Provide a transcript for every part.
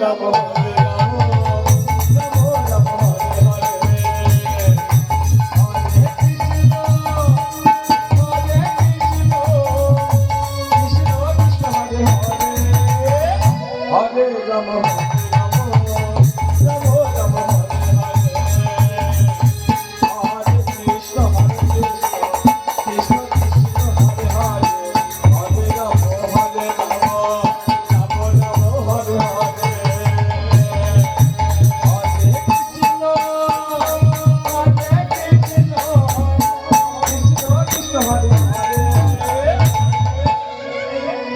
Hare Rama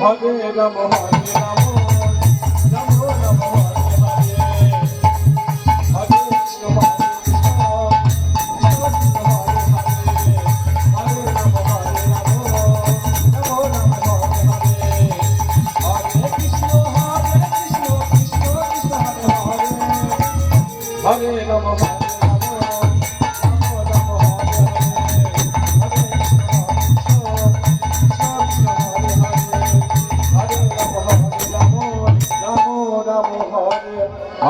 Hare Ram Hare Ram